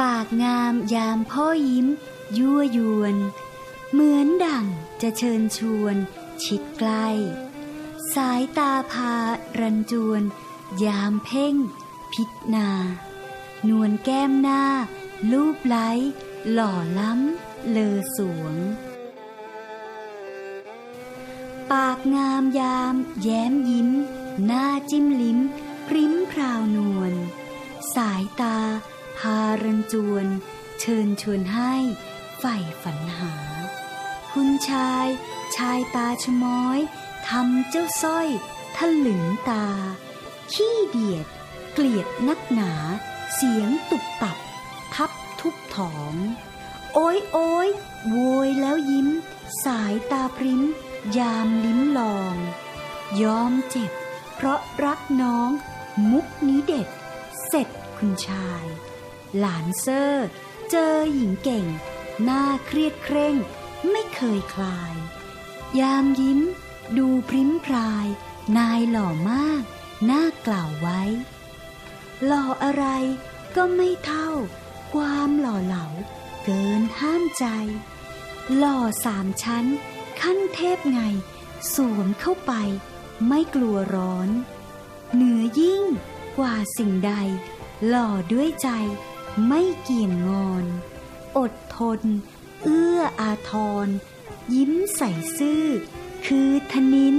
ปากงามยามพ่อยิ้ม ยั่วยวน เหมือนดั่งจะเชิญชวน ชิดใกล้ สายตาพารันจวน ยามเพ่ง พิจนา นวลแก้มหน้ารูปไล้ หล่อล้ำ เลอสวง ปากงามยาม แย้มยิ้ม หน้าจิ้มลิ้ม พารันจวน เชิญชวนให้ใฝ่ฝันหา คุณชาย ชายตาชม้อยทำเจ้าสร้อยทะลึงตา ขี้เดียด เกลียดนักหนา เสียงตุบตับ ทับทุบถอง โอ้ยโอ้ยโวยแล้วยิ้ม สายตาพริ้ม ยามลิ้มลอง ยอมเจ็บ เพราะรักน้อง มุกนี้เด็ด เสร็จคุณชาย หลานเซอร์ เจอหญิงเก่ง หน้าเครียดเคร่ง ไม่เคยคลาย ยามยิ้ม ดูพริ้มพราย นายหล่อมาก หน่ากล่าวไว้ หล่ออะไรก็ไม่เท่า ความหล่อเหลา เกินห้ามใจ หล่อสามชั้น ขั้นเทพไง สวมเข้าไป ไม่กลัวร้อน เหนือยิ่งกว่าสิ่งใด หล่อด้วยใจ ไม่เกี่ยงงอน อดทน เอื้ออาทร ยิ้มใส่ซื่อ คือทนิน